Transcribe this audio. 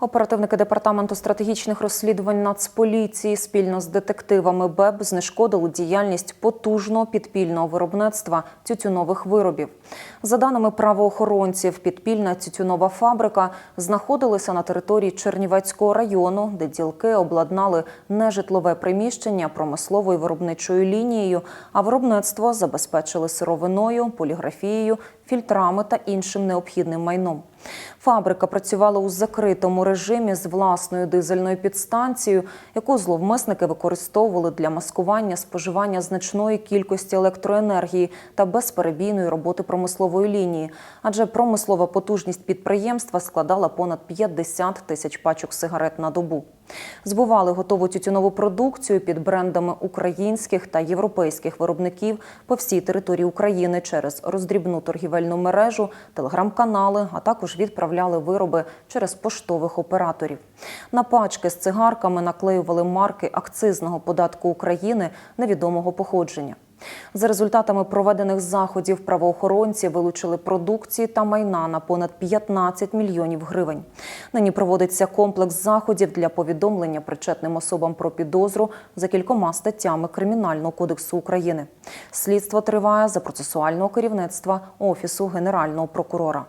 Оперативники департаменту стратегічних розслідувань Нацполіції спільно з детективами БЕБ знешкодили діяльність потужного підпільного виробництва тютюнових виробів. За даними правоохоронців, підпільна тютюнова фабрика знаходилася на території Чернівецького району, де ділки обладнали нежитлове приміщення промисловою виробничою лінією, а виробництво забезпечили сировиною, поліграфією, фільтрами та іншим необхідним майном. Фабрика працювала у закритому режимі з власною дизельною підстанцією, яку зловмисники використовували для маскування споживання значної кількості електроенергії та безперебійної роботи промислової лінії, адже промислова потужність підприємства складала понад 50 тисяч пачок сигарет на добу. Збували готову тютюнову продукцію під брендами українських та європейських виробників по всій території України через роздрібну торгівельну мережу, телеграм-канали, а також відправляли вироби через поштових операторів. На пачки з цигарками наклеювали марки акцизного податку України невідомого походження. За результатами проведених заходів правоохоронці вилучили продукції та майна на понад 15 мільйонів гривень. Нині проводиться комплекс заходів для повідомлення причетним особам про підозру за кількома статтями Кримінального кодексу України. Слідство триває за процесуального керівництва Офісу Генерального прокурора.